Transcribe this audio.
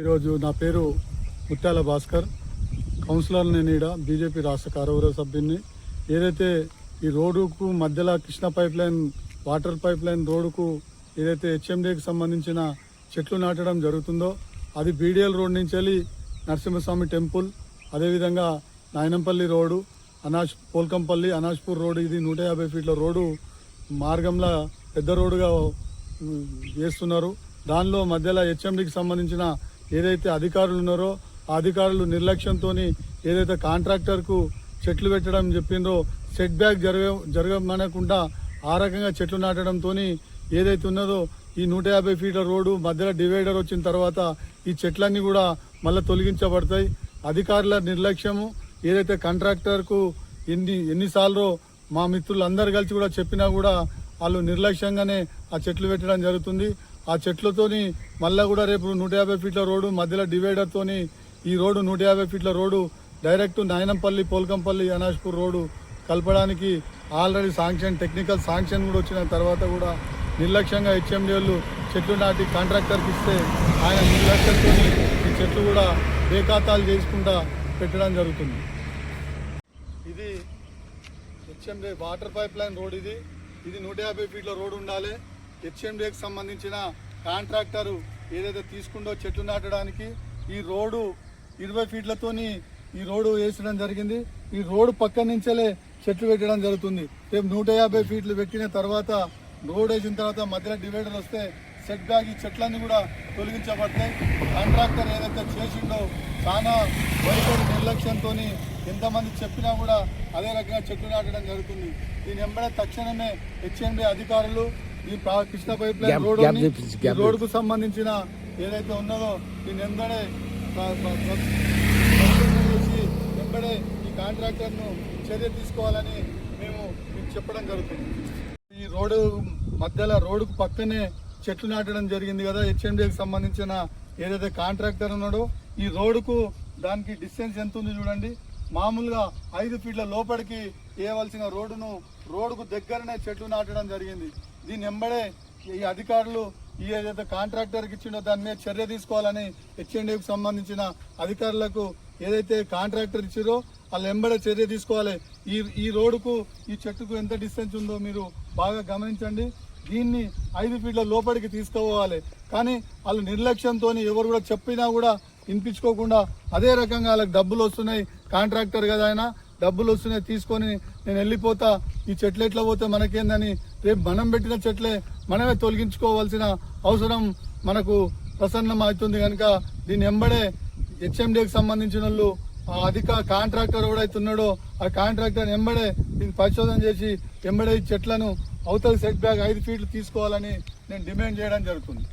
ఈరోజు నా పేరు ముత్యాల భాస్కర్. కౌన్సిలర్ నేను ఈడ బీజేపీ రాష్ట్ర కార్యవర్గ సభ్యుని ఏదైతే ఈ రోడ్డుకు మధ్యలో Krishna pipe line water pipe line రోడ్డుకు ఏదైతే హెచ్ఎండికి సంబంధించిన చెట్లు నాటడం జరుగుతుందో అది బీడిఎల్ రోడ్ నుంచి వెళ్ళి నరసింహస్వామి టెంపుల్ అదేవిధంగా నాయనంపల్లి రోడ్డు అనాష్ పోల్కంపల్లి అనాష్పూర్ రోడ్డు ఇది నూట యాభై ఫీట్ల రోడ్డు మార్గంలో పెద్ద రోడ్డుగా వేస్తున్నారు. దానిలో మధ్యలో హెచ్ఎండికి సంబంధించిన ఏదైతే అధికారులు ఉన్నారో ఆ అధికారులు నిర్లక్ష్యంతో ఏదైతే కాంట్రాక్టర్కు చెట్లు పెట్టడం చెప్పిండ్రో సెట్ బ్యాక్ జరగ జరగమనకుండా ఆ రకంగా చెట్లు నాటడంతో ఏదైతే ఉన్నదో ఈ నూట యాభై ఫీట్ల రోడ్డు మధ్యలో డివైడర్ వచ్చిన తర్వాత ఈ చెట్లన్నీ కూడా మళ్ళీ తొలగించబడతాయి. అధికారుల నిర్లక్ష్యము ఏదైతే కాంట్రాక్టర్కు ఎన్ని ఎన్నిసార్లు మా మిత్రులు అందరు కలిసి కూడా చెప్పినా కూడా వాళ్ళు నిర్లక్ష్యంగానే ఆ చెట్లు పెట్టడం జరుగుతుంది. ఆ చెట్లతోని మళ్ళా కూడా రేపు నూట యాభై ఫీట్ల రోడ్డు మధ్యలో డివైడర్తోని ఈ రోడ్డు నూట యాభై ఫీట్ల road direct Nayanampalli Polkampalli Anashpur road కలపడానికి ఆల్రెడీ శాంక్షన్ టెక్నికల్ శాంక్షన్ కూడా వచ్చిన తర్వాత కూడా నిర్లక్ష్యంగా హెచ్ఎండిఎల్ చెట్లు నాటి కాంట్రాక్టర్కి ఇస్తే ఆయన నిర్లక్ష్యంతో ఈ చెట్లు కూడా బేఖాతాలు చేసుకుంటా పెట్టడం జరుగుతుంది. ఇది HMD water pipe line road ఇది. ఇది నూట యాభై ఫీట్ల రోడ్ ఉండాలి. హెచ్ఎండికి సంబంధించిన కాంట్రాక్టరు ఏదైతే తీసుకుందో చెట్లు నాటడానికి ఈ రోడ్డు ఇరవై ఫీట్లతోని ఈ రోడ్డు వేసడం జరిగింది. ఈ రోడ్డు పక్క నుంచెలే చెట్లు పెట్టడం జరుగుతుంది. రేపు నూట యాభై ఫీట్లు పెట్టిన తర్వాత రోడ్ వేసిన తర్వాత మధ్యలో డివైడర్ వస్తే సెట్ బ్యాక్ ఈ చెట్లన్నీ కూడా తొలగించబడతాయి. కాంట్రాక్టర్ ఏదైతే చేసిండో చాలా వైఖరి నిర్లక్ష్యంతో ఎంతమంది చెప్పినా కూడా అదే రకంగా చెట్లు నాటడం జరుగుతుంది. దీని వెంబడే తక్షణమే హెచ్ఎండి అధికారులు ఈ Krishna pipe line Gap- road gap ఉంది. చూపించు, ఈ gap రోడ్డుకు సంబంధించిన ఏదైతే ఉన్నదో దీని చేసి వెంబడే ఈ కాంట్రాక్టర్ను చర్య తీసుకోవాలని మేము మీకు చెప్పడం జరుగుతుంది ఈ రోడ్డు మధ్యలో రోడ్డుకు పక్కనే చెట్లు నాటడం జరిగింది కదా హెచ్ఎండికి సంబంధించిన ఏదైతే కాంట్రాక్టర్ ఉన్నాడో ఈ రోడ్డుకు దానికి డిస్టెన్స్ ఎంత ఉంది చూడండి మామూలుగా ఐదు ఫీట్ల లోపలికి వేయవలసిన రోడ్డును రోడ్డుకు దగ్గరనే చెట్లు నాటడం జరిగింది. దీని వెంబడే ఈ అధికారులు ఈ ఏదైతే కాంట్రాక్టర్కి ఇచ్చిండో దాని మీద చర్య తీసుకోవాలని హెచ్ఎండికి సంబంధించిన అధికారులకు ఏదైతే కాంట్రాక్టర్ ఇచ్చారో వాళ్ళు ఎంబడే చర్య తీసుకోవాలి. ఈ ఈ రోడ్డుకు ఈ చెట్టుకు ఎంత డిస్టెన్స్ ఉందో మీరు బాగా గమనించండి. దీన్ని ఐదు ఫీట్ల లోపలికి తీసుకుపోవాలి. కానీ వాళ్ళు నిర్లక్ష్యంతో ఎవరు కూడా చెప్పినా కూడా వినిపించుకోకుండా అదే రకంగా వాళ్ళకి డబ్బులు వస్తున్నాయి. కాంట్రాక్టర్ కదా ఆయన డబ్బులు వస్తున్నాయి తీసుకొని నేను వెళ్ళిపోతా ఈ చెట్లు ఎట్లా పోతే మనకేందని రేపు మనం పెట్టిన చెట్లే మనమే తొలగించుకోవాల్సిన అవసరం మనకు ప్రసన్నం అవుతుంది కనుక దీని వెంబడే హెచ్ఎండికి సంబంధించిన వాళ్ళు అధిక కాంట్రాక్టర్ ఎవడైతే ఉన్నాడో ఆ కాంట్రాక్టర్ ఎంబడే దీన్ని పరిశోధన చేసి ఎంబడే ఈ చెట్లను అవతల సెట్ బ్యాక్ ఐదు ఫీట్లు తీసుకోవాలని నేను డిమాండ్ చేయడం జరుగుతుంది.